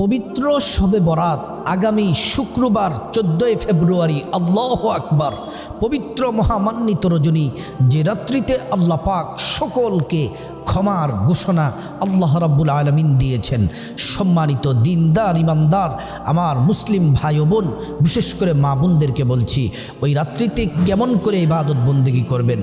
পবিত্র শবে বরাত। আগামী শুক্রবার চোদ্দোই ফেব্রুয়ারি আল্লাহ আকবার পবিত্র মহামান্বিত রজনী যে রাত্রিতে আল্লাহ পাক সকলকে ক্ষমার ঘোষণা আল্লাহ রাব্বুল আলমিন দিয়েছেন। সম্মানিত দিনদার, ইমানদার, আমার মুসলিম ভাই বোন, বিশেষ করে মা বোনদেরকে বলছি, ওই রাত্রিতে কেমন করে ইবাদত বন্দেগী করবেন,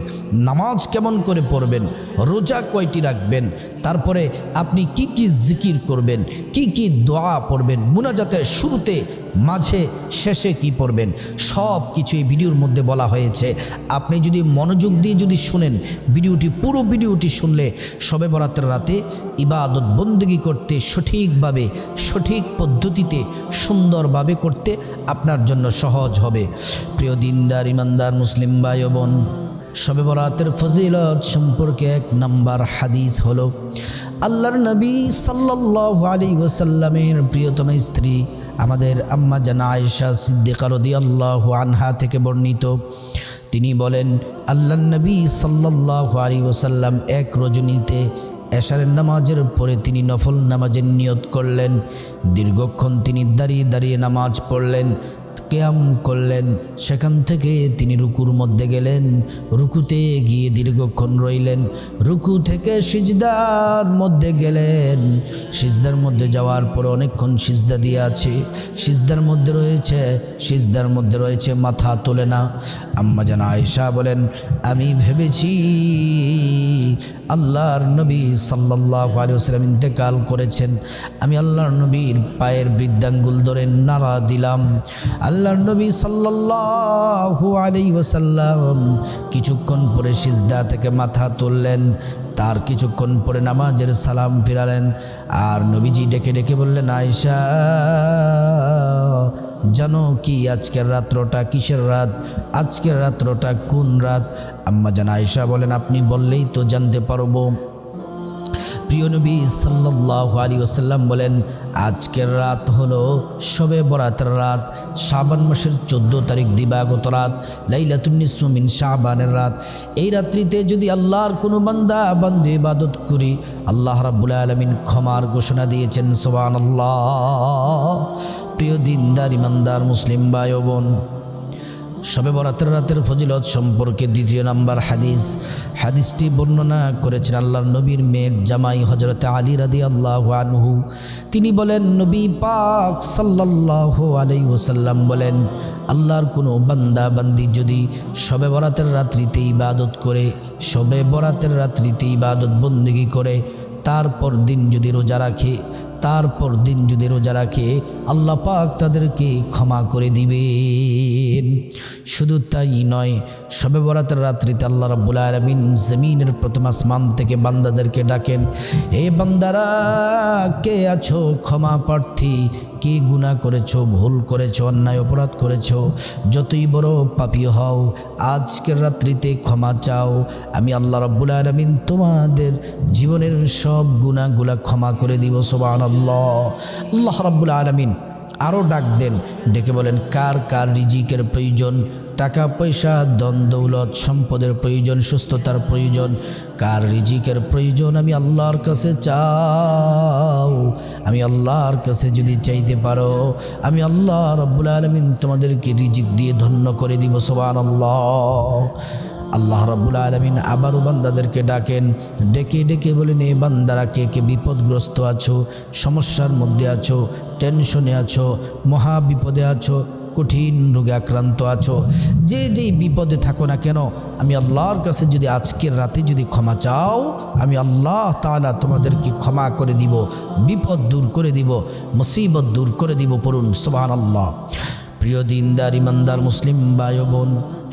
নামাজ কেমন করে পড়বেন, রোজা কয়টি রাখবেন, তারপরে আপনি কি কি জিকির করবেন, কি কি দোয়া পড়বেন, মুনাজাতের শুরুতে মাঝে, শেষে কি পড়বেন? সব কিছু এই ভিডিওর মধ্যে বলা হয়েছে। আপনি যদি মনোযোগ দিয়ে যদি শুনেন, ভিডিওটি, পুরো ভিডিওটি শুনলে সবে বরাতের রাতে ইবাদত বন্দুকি করতে সঠিকভাবে, সঠিক পদ্ধতিতে, সুন্দরভাবে করতে আপনার জন্য সহজ হবে। প্রিয় দিনদার, ইমানদার, মুসলিম ভাই বোন শবে বরাতের ফজিলত সম্পর্কে এক নাম্বার হাদিস হলো, আল্লাহর নবী সাল্লাল্লাহু আলাইহি ওয়াসাল্লামের প্রিয়তম স্ত্রী আমাদের আম্মা জানা আয়েশা সিদ্দিকা আল্লাহ আনহা থেকে বর্ণিত। তিনি বলেন আল্লাহ নবী সাল্লাহ আলী ওসাল্লাম এক রজনীতে এশারের নামাজের পরে তিনি নফল নামাজের নিয়ত করলেন। দীর্ঘক্ষণ তিনি দাঁড়িয়ে দাঁড়িয়ে নামাজ পড়লেন। কেয়াম করলেন। সেখান থেকে তিনি রুকুর মধ্যে গেলেন। রুকুতে গিয়ে দীর্ঘক্ষণ রইলেন। রুকু থেকে সিজদার মধ্যে গেলেন। সিজদার মধ্যে যাওয়ার পর অনেকক্ষণ সিজদা দিয়ে আছে। সিজদার মধ্যে রয়েছে, সিজদার মধ্যে রয়েছে মাথা তোলে না। আম্মা জানা আয়সা বলেন, আমি ভেবেছি আল্লাহর নবী সাল্লাহ আলিয়াল্লাম ইন্তেকাল করেছেন। আমি আল্লাহর নবীর পায়ের বৃদ্ধাঙ্গুল ধরে নাড়া দিলাম। আল্লাহর নবী সাল্লাহ আলি কিছুক্ষণ পরে সিজদা থেকে মাথা তুললেন, তার কিছুক্ষণ পরে নামাজের সালাম ফিরালেন আর নবীজি ডেকে ডেকে বললেন আয়সা জানো কি আজকের রাত্রটা কিসের রাত? আজকের রাত্রটা কোন রাত? আম্মা জান আয়সা বলেন, আপনি বললেই তো জানতে পারব। প্রিয় নবী সাল্লাহ আলী ওসাল্লাম বলেন, আজকের রাত হলো শবে বরাতের রাত, শাবান মাসের চোদ্দ তারিখ দিবাগত রাত লাইলাতুন্নিসমিন শাহবানের রাত। এই রাত্রিতে যদি আল্লাহর কোনো বান্দা বান্দে ইবাদত করি, আল্লাহ রাব্বুল আলমিন ক্ষমার ঘোষণা দিয়েছেন সোবান আল্লাহ প্রিয় দিনদার, ইমানদার, মুসলিম ভাই শবে বরাতের রাতের ফজিলত সম্পর্কে দ্বিতীয় নাম্বার হাদিস। হাদিসটি বর্ণনা করেছেন আল্লাহর নবীর মেয়ের জামাই হজরত আলী রাদি আল্লাহ আনহু। তিনি বলেন, নবী পাক সাল্লাহ আলাই ওসাল্লাম বলেন, আল্লাহর কোনো বান্দা বান্দি যদি সবে বরাতের রাত্রিতে ইবাদত করে, সবে বরাতের রাত্রিতে ইবাদত বন্দিগি করে তারপর দিন যদি রোজা রাখে, তারপর দিন যদি রোজা রাখে, আল্লাহ পাক তাদেরকে ক্ষমা করে দিবেন। শুধু তাই নয়, সবে বরাতের রাত্রিতে আল্লাহ রাব্বুল আলমিন জমিনের প্রথম আসমান থেকে বান্দাদেরকে ডাকেন, এ বান্দারা, কে আছো ক্ষমা প্রার্থী? কি গুণা করেছ, ভুল করেছ, অন্যায়, অপরাধ করেছ, যতই বড় পাপি হও, আজকের রাত্রিতে ক্ষমা চাও। আমি আল্লাহ রব্বুল আলমিন তোমাদের জীবনের সব গুণাগুলা ক্ষমা করে দিব সোবান আল্লাহ আল্লাহ রব্বুল আলমিন আরও ডাক দেন। ডেকে বলেন, কার কার রিজিকের প্রয়োজন? টাকা, পয়সা দন দৌলত, সম্পদের প্রয়োজন, সুস্থতার প্রয়োজন। কার রিজিকের প্রয়োজন? আমি আল্লাহর কাছে চাও। আমি আল্লাহর কাছে যদি চাইতে পারো, আমি আল্লাহ রব্বুল আলমিন তোমাদেরকে রিজিক দিয়ে ধন্য করে দিব সোবান আল্লাহ আল্লাহ রাব্বুল আলমিন আবারও বান্দাদেরকে ডাকেন, ডেকে ডেকে বলেন এ বান্দারা, কে কে বিপদগ্রস্ত আছো, সমস্যার মধ্যে আছো, টেনশনে আছো, মহা বিপদে আছো, কঠিন রোগে আক্রান্ত আছো, যে যেই বিপদে থাকো না কেন, আমি আল্লাহর কাছে যদি আজকের রাতে যদি ক্ষমা চাও, আমি আল্লাহ তাআলা তোমাদেরকে ক্ষমা করে দিব, বিপদ দূর করে দিব, মুসিবত দূর করে দিব, পড়ুন সোবান আল্লাহ প্রিয় দিনদার, ইমানদার, মুসলিম ও বোন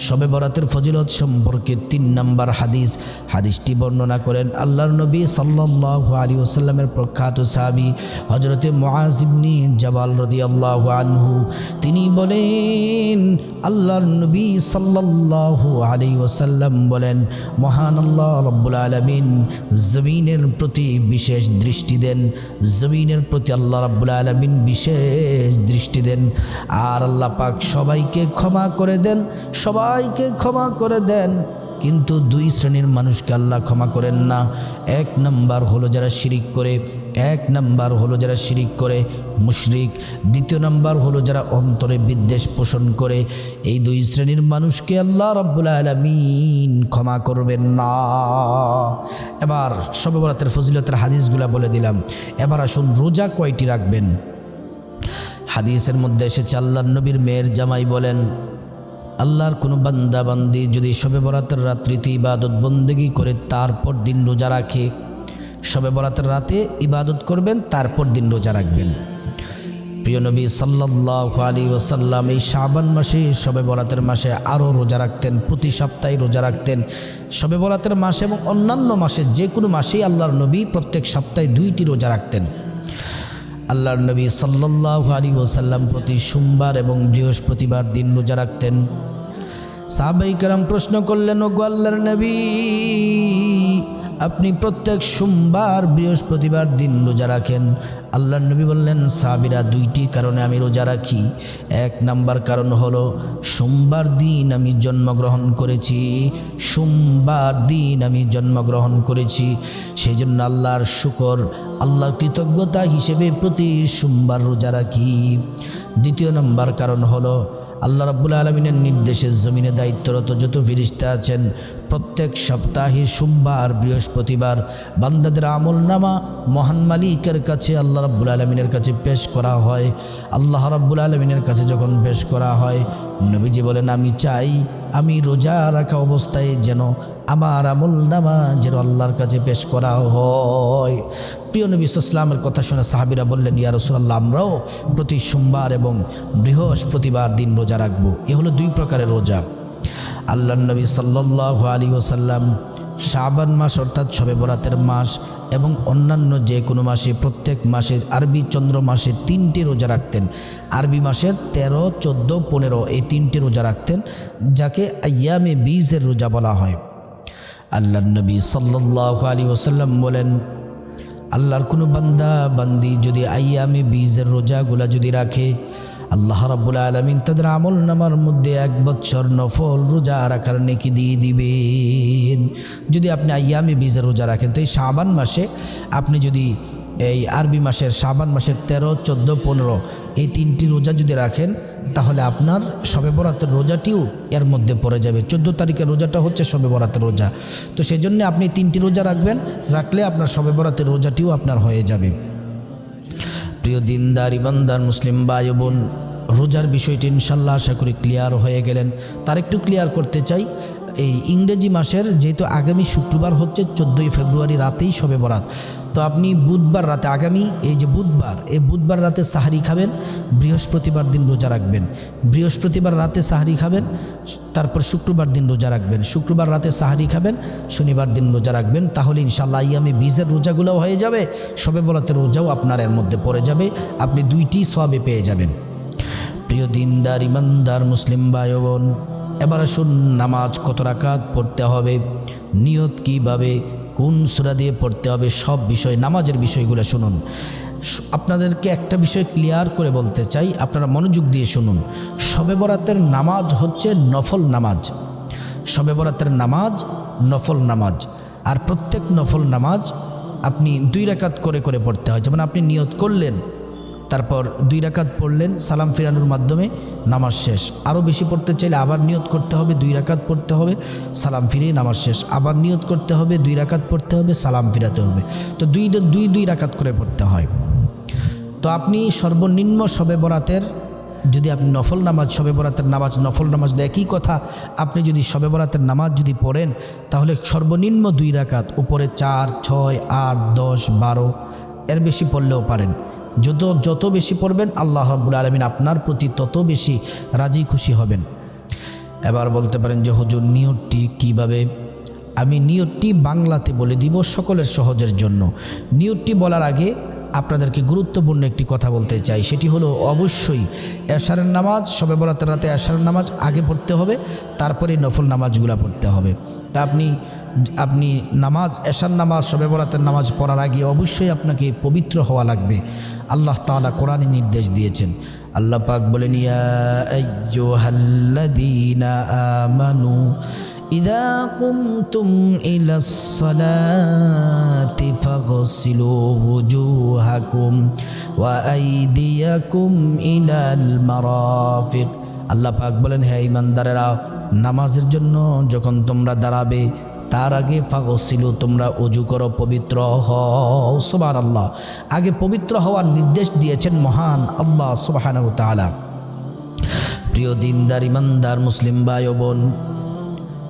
শবে বরাতের ফজিলত সম্পর্কে তিন নম্বর হাদিস। হাদিসটি বর্ণনা করেন আল্লাহর নবী সাল্লাহ আলী ওসাল্লামের প্রখ্যাত সাহাবি হজরতে মহাজিবনি জবাল রদি আল্লাহ আনহু। তিনি বলেন, আল্লাহর নবী সাল্লাহ আলী ওসাল্লাম বলেন, মহান আল্লাহ রব্বুল আলমিন জমিনের প্রতি বিশেষ দৃষ্টি দেন। জমিনের প্রতি আল্লাহ রব্বুল আলমিন বিশেষ দৃষ্টি দেন। আর আল্লাহ পাক সবাইকে ক্ষমা করে দেন, সবাইকে ক্ষমা করে দেন। কিন্তু দুই শ্রেণির মানুষকে আল্লাহ ক্ষমা করেন না। এক নাম্বার হলো যারা শিরিক করে, এক নাম্বার হলো যারা শিরিক করে, মুশরিক। দ্বিতীয় নাম্বার হলো যারা অন্তরে বিদ্বেষ পোষণ করে। এই দুই শ্রেণির মানুষকে আল্লাহ রব্বুল আলমিন ক্ষমা করবেন না। এবার সবে বরাতের ফজিলতের হাদিসগুলা বলে দিলাম। এবার আসুন রোজা কয়টি রাখবেন? হাদিসের মধ্যে এসেছে আল্লাহ নবীর মেয়ের জামাই বলেন, আল্লাহর কোনো বান্দা বান্দি যদি শবে বরাতের রাত্রিতে ইবাদত বন্দেগি করে তারপর দিন রোজা রাখে, শবে বরাতের রাতে ইবাদত করবেন, তারপর দিন রোজা রাখবেন। প্রিয় নবী সাল্লাহ আলী ওসাল্লাম এই শাবান মাসে, শবে বরাতের মাসে আরও রোজা রাখতেন, প্রতি সপ্তাহে রোজা রাখতেন। শবে বরাতের মাসে এবং অন্যান্য মাসে, যে কোনো মাসেই আল্লাহর নবী প্রত্যেক সপ্তাহে দুইটি রোজা রাখতেন। আল্লাহর নবী সাল্লাহ আলী ওসাল্লাম প্রতি সোমবার এবং বৃহস্পতিবার দিন রোজা রাখতেন। সাহাবাই কারাম প্রশ্ন করলেন ও গো আল্লাহর নবী আপনি প্রত্যেক সোমবার, বৃহস্পতিবার দিন রোজা রাখেন। আল্লাহর নবী বললেন সাবিরা দুইটি কারণে আমি রোজা রাখি। এক নাম্বার কারণ হলো, সোমবার দিন আমি জন্মগ্রহণ করেছি। সোমবার দিন আমি জন্মগ্রহণ করেছি। সেই জন্য আল্লাহর শুকর, আল্লাহর কৃতজ্ঞতা হিসেবে প্রতি সোমবার রোজা রাখি। দ্বিতীয় নাম্বার কারণ হলো আল্লাহ রাব্বুল আলমিনের নির্দেশে জমিনে দায়িত্বরত যত ফিরিস্তা আছেন, প্রত্যেক সপ্তাহে সোমবার বৃহস্পতিবার বান্দাদের আমল নামা মহান মালিকের কাছে আল্লাহ রাব্বুল আলমিনের কাছে পেশ করা হয়। আল্লাহ রাব্বুল আলমিনের কাছে যখন পেশ করা হয়, নবীজি বলেন, আমি চাই, আমি রোজা রাখা অবস্থায় যেন আমার আমল নামা যেন আল্লাহর কাছে পেশ করা হয়। প্রিয় নবী ইসলামের কথা শুনে সাহাবিরা বললেন, ইয়া রসুল্লাহ আমরাও প্রতি সোমবার এবং বৃহস্পতিবার দিন রোজা রাখব। এ হলো দুই প্রকারের রোজা। আল্লাহ নবী সাল্লাহ আলী ওসাল্লাম শাবান মাস অর্থাৎ শবে বরাতের মাস এবং অন্যান্য যে কোনো মাসে, প্রত্যেক মাসে আরবি চন্দ্র মাসে তিনটি রোজা রাখতেন। আরবি মাসের তেরো, চোদ্দ, পনেরো এই তিনটি রোজা রাখতেন, যাকে আয়ামে বীজের রোজা বলা হয়। আল্লাহ নবী সাল্লাহ আলী ওসাল্লাম বলেন, আল্লাহর কোনো বান্দা, বান্দি যদি আইয়ামে বীজের রোজাগুলা যদি রাখে, আল্লাহ রাবুল আলমিন তাদের আমল নামার মধ্যে এক বছর নফল রোজা রাখার নেকি দিয়ে দিবেন। যদি আপনি আইয়ামে বীজের রোজা রাখেন, তো এই শাবান মাসে আপনি যদি এই আরবি মাসের শাবান মাসের তেরো, চোদ্দ, পনেরো, এই তিনটি রোজা যদি রাখেন, তাহলে আপনার শবে বরাতের রোজাটিও এর মধ্যে পড়ে যাবে। চোদ্দ তারিখের রোজাটা হচ্ছে শবে বরাতের রোজা। তো সেই জন্য আপনি তিনটি রোজা রাখবেন, রাখলে আপনার শবে বরাতের রোজাটিও আপনার হয়ে যাবে। প্রিয় দিনদার, ইমানদার, মুসলিম ভাই বোন রোজার বিষয়টি ইনশাল্লাহ আশা করি ক্লিয়ার হয়ে গেলেন। তার একটু ক্লিয়ার করতে চাই, এই ইংরেজি মাসের যেহেতু আগামী শুক্রবার হচ্ছে, চোদ্দোই ফেব্রুয়ারি রাতেই শবে বরাত। তো আপনি বুধবার রাতে, আগামী এই যে বুধবার, এই বুধবার রাতে সাহারি খাবেন, বৃহস্পতিবার দিন রোজা রাখবেন। বৃহস্পতিবার রাতে সাহারি খাবেন, তারপর শুক্রবার দিন রোজা রাখবেন। শুক্রবার রাতে সাহারি খাবেন, শনিবার দিন রোজা রাখবেন। তাহলে ইনশাল্লাহ আমি বীজের রোজাগুলোও হয়ে যাবে, সবে বলাতে রোজাও আপনার এর মধ্যে পড়ে যাবে, আপনি দুইটি সবে পেয়ে যাবেন। প্রিয় দিনদার, ইমানদার, মুসলিম ভাই বোন, এবার আসুন নামাজ কত রাকাত পড়তে হবে, নিয়ত কীভাবে কোন সুরা দিয়ে পড়তে হবে, সব বিষয়, নামাজের বিষয়গুলো শুনুন। আপনাদেরকে একটা বিষয় ক্লিয়ার করে বলতে চাই, আপনারা মনোযোগ দিয়ে শুনুন। শবে বরাতের নামাজ হচ্ছে নফল নামাজ। শবে বরাতের নামাজ, নফল নামাজ। আর প্রত্যেক নফল নামাজ আপনি দুই রাকাত করে করে পড়তে হয়। যেমন আপনি নিয়ত করলেন তারপর দুই রাকাত পড়লেন, সালাম ফিরানোর মাধ্যমে নামাজ শেষ। আরও বেশি পড়তে চাইলে আবার নিয়ত করতে হবে, দুই রাকাত পড়তে হবে, সালাম ফিরিয়ে নামাজ শেষ। আবার নিয়ত করতে হবে, দুই রাকাত পড়তে হবে, সালাম ফিরাতে হবে। তো দুই দুই দুই রাকাত করে পড়তে হয়। তো আপনি সর্বনিম্ন সবে বরাতের, যদি আপনি নফল নামাজ সবে বরাতের নামাজ, নফল নামাজ একই কথা, আপনি যদি সবে বরাতের নামাজ যদি পড়েন, তাহলে সর্বনিম্ন দুই রাকাত, উপরে চার, ছয়, আট, দশ, বারো, এর বেশি পড়লেও পারেন। যত যত বেশি পড়বেন, আল্লাহ রাব্বুল আলমিন আপনার প্রতি তত বেশি রাজি খুশি হবেন। এবার বলতে পারেন যে, হুজুর, নিয়তটি কীভাবে? আমি নিয়তটি বাংলাতে বলে দিব সকলের সহজের জন্য। নিয়তটি বলার আগে আপনাদেরকে গুরুত্বপূর্ণ একটি কথা বলতে চাই। সেটি হলো, অবশ্যই এশারের নামাজ, সবে বরাতের রাতে এশারের নামাজ আগে পড়তে হবে, তারপরে নফল নামাজগুলো পড়তে হবে। তা আপনি আপনি নামাজ, এশার নামাজ, সবে বরাতের নামাজ পড়ার আগে অবশ্যই আপনাকে পবিত্র হওয়া লাগবে। আল্লাহ তাআলা কোরআনে নির্দেশ দিয়েছেন। আল্লাহ পাক বলেন, ইয়া আমানু إذا قمتم إلى الصلاة فاغسلوا وجوهكم وأيديكم إلى المرافق আল্লাহ পাক বলেন হে ইমানদারেরা নামাজের জন্য যখন তোমরা দাঁড়াবে তার আগে ফাগসিলু তোমরা অজু করো পবিত্র হও সুবাহ আল্লাহ আগে পবিত্র হওয়ার নির্দেশ দিয়েছেন মহান আল্লাহ সুবাহ তাআলা প্রিয় দিনদার ইমানদার মুসলিম ভাই ও বোন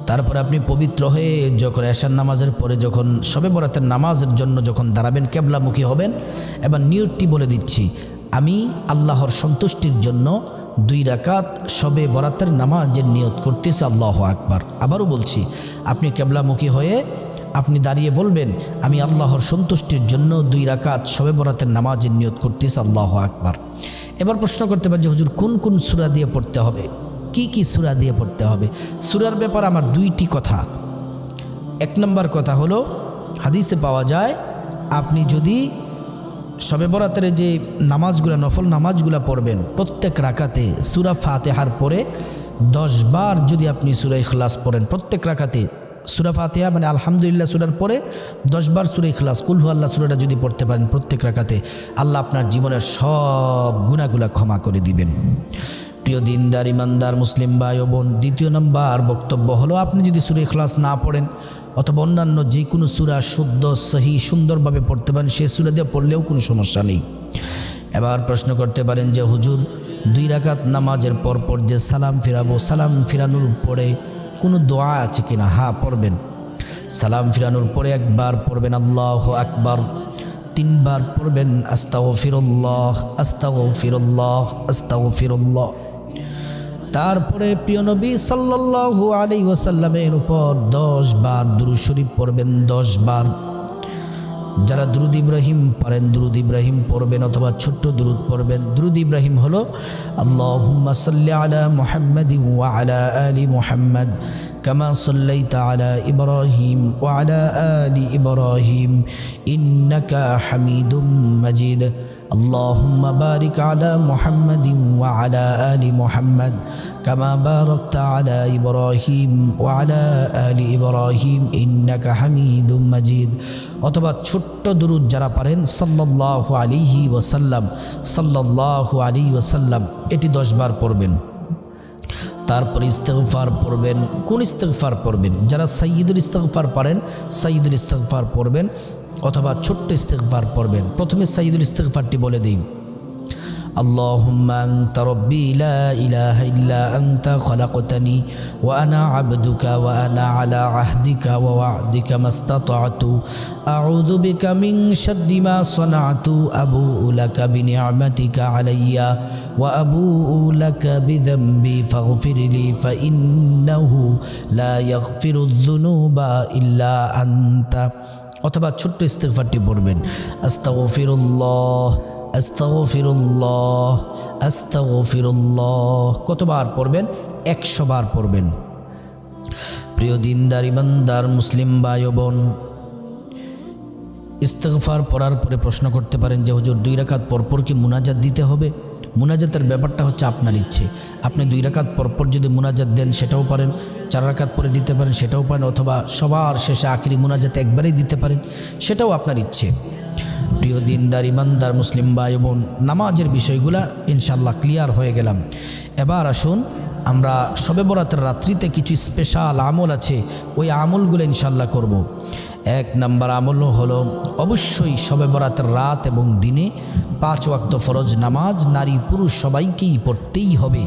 তারপরে আপনি পবিত্র হয়ে যখন এশার নামাজের পরে যখন সবে বরাতের নামাজের জন্য যখন দাঁড়াবেন, কেবলামুখী হবেন, এবার নিয়তটি বলে দিচ্ছি। আমি আল্লাহর সন্তুষ্টির জন্য দুই রাকাত সবে বরাতের নামাজের নিয়ত করতেছে, আল্লাহ আকবার। আবারও বলছি, আপনি কেবলামুখী হয়ে আপনি দাঁড়িয়ে বলবেন, আমি আল্লাহর সন্তুষ্টির জন্য দুই রাকাত সবে বরাতের নামাজের নিয়ত করতেছে, আল্লাহ আকবার। এবার প্রশ্ন করতে পারেন যে হুজুর কোন কোন সুরা দিয়ে পড়তে হবে? কি কি সুরা দিয়ে পড়তে হবে? সুরার ব্যাপার আমার দুইটি কথা। এক নম্বর কথা হলো, হাদিসে পাওয়া যায়, আপনি যদি সবে বরাতের যে নামাজগুলা, নফল নামাজগুলা পড়বেন, প্রত্যেক রাকাতে সুরা ফাতেহার পরে দশ বার যদি আপনি সুরা ইখলাস পড়েন, প্রত্যেক রাকাতে সুরা ফাতেহা মানে আলহামদুলিল্লাহ সুরার পরে দশবার সুরা ইখলাস কুলহু আল্লাহ, সুরাটা যদি পড়তে পারেন প্রত্যেক রাকাতে, আল্লাহ আপনার জীবনের সব গুণাগুলা ক্ষমা করে দিবেন। প্রিয় দিনদার, ইমানদার, মুসলিম ভাই ও বোন, দ্বিতীয় নম্বর বক্তব্য হলো, আপনি যদি সুরে ইখলাস না পড়েন অথবা অন্যান্য যে কোনো সুরা শুদ্ধ, সহি, সুন্দরভাবে পড়তে পারেন, সে সুরা দিয়ে পড়লেও কোনো সমস্যা নেই। এবার প্রশ্ন করতে পারেন যে, হুজুর, দুই রাকাত নামাজের পর পর যে সালাম ফিরাবো, সালাম ফিরানোর পরে কোনো দোয়া আছে কিনা হ্যাঁ পড়বেন। সালাম ফিরানোর পরে একবার পড়বেন, আল্লাহ আকবার। তিনবার পড়বেন আস্তাও ফিরল্লাহ আস্তাও ফিরল্লাহ আস্তাও ফিরল্লাহ তারপরে প্রিয় নবী সাল্লাল্লাহু আলী ওসাল্লামের উপর দশ বার দুরুদ শরীফ পড়বেন, দশ বার। যারা দুরুদ ইব্রাহিম পারেন, দুরুদ ইব্রাহিম পড়বেন অথবা ছোট্ট দুরুদ পড়বেন। দুরুদ ইব্রাহিম হলো, আল্লাহুম্মা সাল্লি আলা মুহাম্মাদ ওয়া আলা মুহাম্মাদ কামা সাল্লাইতা আলা ইব্রাহিম ওয়া আলা আলি ইব্রাহিম ইন্নাকা হামিদুম মাজিদ। اللهم بارك على محمد وعلى آل محمد كما باركت على إبراهيم وعلى آل إبراهيم إنك حميد مجيد অথবা ছোট্ট দুরুদ যারা পারেন সাল্লাল্লাহু আলাইহি ওয়াসাল্লাম সাল্লাল্লাহু আলাইহি ওয়াসাল্লাম এটি দশবার পড়বেন তারপর ইস্তেকফার পড়বেন। কোন ইস্তেকফার পড়বেন? যারা সাইয়দুল ইস্তেকফার পারেন সাইয়দুল ইস্তেকফার পড়বেন অথবা ছোট্ট ইস্তেকফার পড়বেন। প্রথমে সাইয়দুল ইস্তেকফারটি বলে দিই। اللهم أنت ربي لا إله إلا أنت خلقتني وأنا عبدك وأنا على عهدك ووعدك ما استطعت أعوذ بك من شر ما صنعت أبوء لك بنعمتك علي وأبوء لك بذنبي فاغفر لي فإنه لا يغفر الذنوب إلا أنت অথবা ছোট্ট ইস্তেগফারটি পড়বেন আস্তাগফিরুল্লাহ কতবার পড়বেন? একশো বার পড়বেন। প্রিয় দিনদার, ইমানদার, মুসলিম ভাই বোন, ইস্তেগফার পড়ার পরে প্রশ্ন করতে পারেন যে, হুজুর, দুই রাকাত পরপর কি মুনাজাত দিতে হবে? মুনাজাতের ব্যাপারটা হচ্ছে আপনার ইচ্ছে। আপনি দুই রাকাত পরপর যদি মুনাজাত দেন, সেটাও পারেন। চার রাকাত পরে দিতে পারেন, সেটাও পারেন। অথবা সবার শেষে আখিরি মুনাজাতে একবারেই দিতে পারেন, সেটাও আপনার ইচ্ছে। প্রিয় দিনদার, ইমানদার মুসলিম ভাই বোন নামাজের বিষয়গুলা ইনশাল্লাহ ক্লিয়ার হয়ে গেলাম এবার আসুন, আমরা সবে বরাতের রাত্রিতে কিছু স্পেশাল আমল আছে, ওই আমলগুলো ইনশাল্লাহ করব। এক নাম্বার আমল হলো, অবশ্যই সবে বরাতের রাত এবং দিনে পাঁচ ওয়াক্ত ফরজ নামাজ নারী পুরুষ সবাইকেই পড়তেই হবে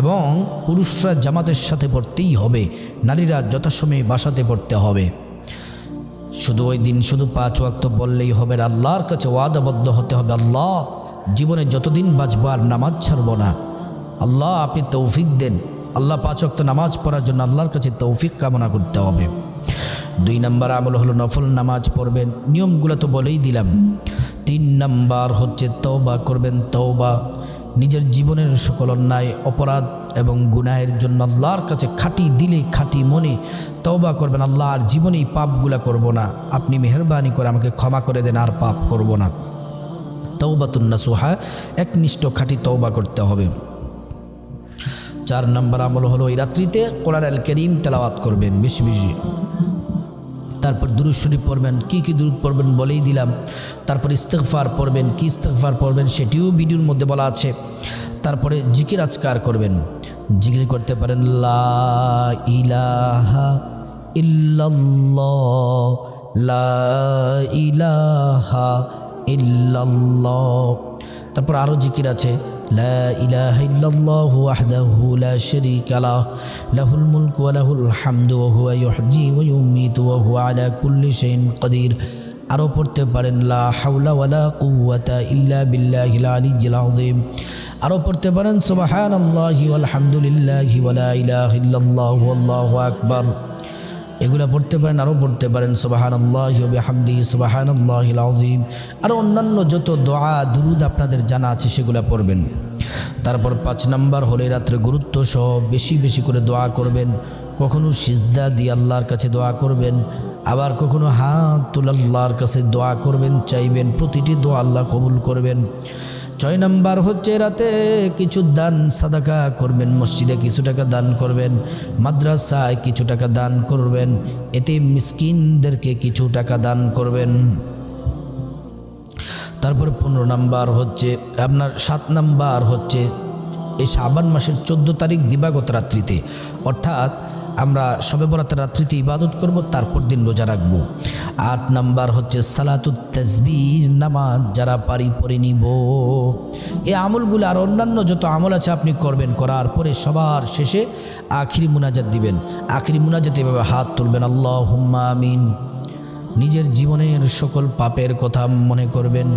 এবং পুরুষরা জামাতের সাথে পড়তেই হবে, নারীরা যথাসময়ে বাসাতে পড়তে হবে শুধু ওই দিন, শুধু পাঁচ ওয়াক্ত বললেই হবে আল্লাহর কাছে ওয়াদাবদ্ধ হতে হবে। আল্লাহ জীবনে যতদিন বাঁচবো আর নামাজ ছাড়ব না, আল্লাহ আপনি তৌফিক দেন। আল্লাহ পাঁচ ওয়াক্ত নামাজ পড়ার জন্য আল্লাহর কাছে তৌফিক কামনা করতে হবে। দুই নাম্বার আমল হলো নফল নামাজ পড়বেন। নিয়মগুলো তো বলেই দিলাম। তিন নাম্বার হচ্ছে তওবা করবেন। তওবা নিজের জীবনের সকল অন্যায়, অপরাধ এবং গুনাহের জন্য আল্লাহর কাছে খাঁটি দিলে, খাঁটি মনে তওবা করবেন। আল্লাহ আর জীবনেই পাপগুলা করব না। আপনি মেহরবানি করে আমাকে ক্ষমা করে দেন, আর পাপ করব না। তৌবাতুন্না সুহা একনিষ্ঠ খাঁটি তওবা করতে হবে। চার নম্বর আমল হলো, এই রাত্রিতে কোরআন আল করিম তেলাওয়াত করবেন, বেশি বেশি। তারপর দুরুদ শরীফ পড়বেন, কি কি দুরুদ পড়বেন বলেই দিলাম। তারপর ইস্তেগফার পড়বেন, কি ইস্তেগফার পড়বেন সেটিও ভিডিওর মধ্যে বলা আছে। তারপরে জিকির আজকার করবেন। জিকির করতে পারেন, লা ইলাহা লা ইলাহা তারপর আরও জিকির আছে, লা লা লাহুল মুলকু ওয়া লাহুল হামদু ওয়া হুয়া ইউহয়ি হুয়া আলা কুল্লি শাইইন কাদির। আরও পড়তে পারেন, লা হাওলা ওয়ালা কুওয়াতা ইল্লা বিল্লাহিল আলিয়্যিল আযীম। আরও পড়তে পারেন, সুবহানাল্লাহি ওয়ালহামদুলিল্লাহি ওয়ালা ইলাহা ইল্লাল্লাহু আল্লাহু আকবার। এগুলো পড়তে পারেন, আরও পড়তে পারেন সুবাহান আল্লাহ হামদি সুবাহান আল্লাহিল আযীম। আরও অন্যান্য যত দোয়া, দুরুদ আপনাদের জানা আছে, সেগুলো পড়বেন। তারপর পাঁচ নাম্বার হলে রাত্রে গুরুত্ব সহ বেশি বেশি করে দোয়া করবেন। কখনো সিজদা দিয়ে আল্লাহর কাছে দোয়া করবেন, আবার কখনো হাত তুলে আল্লাহর কাছে দোয়া করবেন, চাইবেন প্রতিটি দোয়া আল্লাহ কবুল করবেন। ছয় নাম্বার হচ্ছে রাতে কিছু দান, সাদাকা করবেন, মসজিদে কিছু টাকা দান করবেন, মাদ্রাসায় কিছু টাকা দান করবেন এতে মিসকিনদেরকে কিছু টাকা দান করবেন। তারপর পনেরো নাম্বার হচ্ছে, আপনার সাত নাম্বার হচ্ছে, এই শাবান মাসের চোদ্দ তারিখ দিবাগত রাত্রিতে, অর্থাৎ আমরা সবে বরাতের রাত্রিতে ইবাদত করব, তারপর দিন রোজা রাখব। আট নাম্বার হচ্ছে সালাতুত তসবির নামাজ যারা পারি পরে নিব। এই আমলগুলো আর অন্যান্য যত আমল আছে আপনি করবেন, করার পরে সবার শেষে আখিরি মুনাজাত দিবেন। আখিরি মুনাজাত এভাবে হাত তুলবেন আল্লাহ হুম্মা আমিন। নিজের জীবনের সকল পাপের কথা মনে করবেন।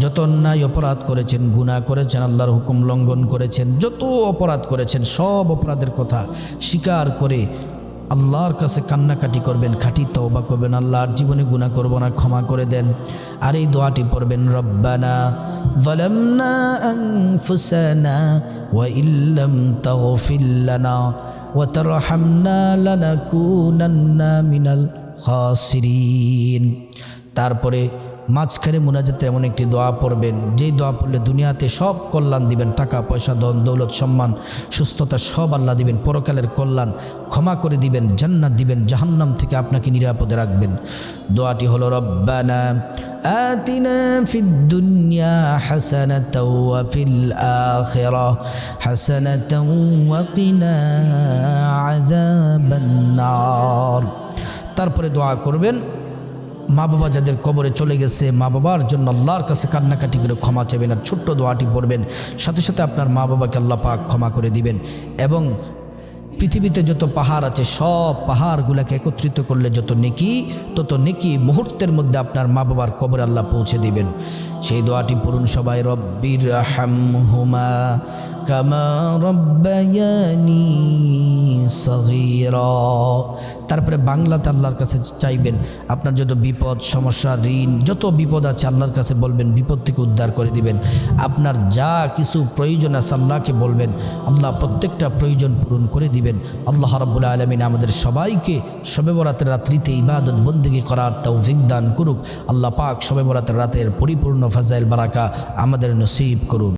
যত অন্যায় অপরাধ করেছেন গুনাহ করেছেন আল্লাহর হুকুম লঙ্ঘন করেছেন যত অপরাধ করেছেন সব অপরাধের কথা স্বীকার করে আল্লাহর কাছে কান্নাকাটি করবেন খাটি তওবা করবেন আল্লাহর জীবনে গুনাহ করব না ক্ষমা করে দেন আর এই দোয়াটি পড়বেন রব্বানা ظلمنا أنفسنا وإن لم تغفر لنا وترحمنا لنكونن من الخاسرين তারপরে মাঝখানে মুনাজাতে এমন একটি দোয়া পড়বেন যেই দোয়া পড়লে দুনিয়াতে সব কল্যাণ দিবেন টাকা পয়সা ধন দৌলত সম্মান সুস্থতা সব আল্লাহ দিবেন পরকালের কল্যাণ ক্ষমা করে দিবেন জান্নাত দিবেন জাহান্নাম থেকে আপনাকে নিরাপদে রাখবেন দোয়াটি হলো রব্বানা آتنا في الدنيا حسنة وفي الآخرة حسنة وقنا عذاب النار তারপরে দোয়া করবেন মা বাবা যাদের কবরে চলে গেছে, মা বাবার জন্য আল্লাহর কাছে কান্নাকাটি করে ক্ষমা চাইবেন আর ছোট্ট দোয়াটি পড়বেন। সাথে সাথে আপনার মা বাবাকে আল্লাহ পাক ক্ষমা করে দিবেন এবং পৃথিবীতে যত পাহাড় আছে, সব পাহাড়গুলোকে একত্রিত করলে যত নেকি, তত নেকি মুহূর্তের মধ্যে আপনার মা বাবার কবরে আল্লাহ পৌঁছে দিবেন। সেই দোয়াটি পড়ুন সবাই রব্বির হুমা কামা রব্বায়ানি সগীরা। তারপরে বাংলাতে আল্লাহর কাছে চাইবেন, আপনার যত বিপদ, সমস্যা, ঋণ, যত বিপদ আছে আল্লাহর কাছে বলবেন, বিপদ থেকে উদ্ধার করে দিবেন। আপনার যা কিছু প্রয়োজন আছে আল্লাহকে বলবেন, আল্লাহ প্রত্যেকটা প্রয়োজন পূরণ করে দিবেন। আল্লাহ রাব্বুল আলমিন আমাদের সবাইকে শবে বরাতের রাত্রিতে ইবাদত বন্দিগি করার তৌফিক দান করুক। আল্লাহ পাক শবে বরাতের রাতের পরিপূর্ণ ফাজাইল বারাকা আমাদের নসিব করুন।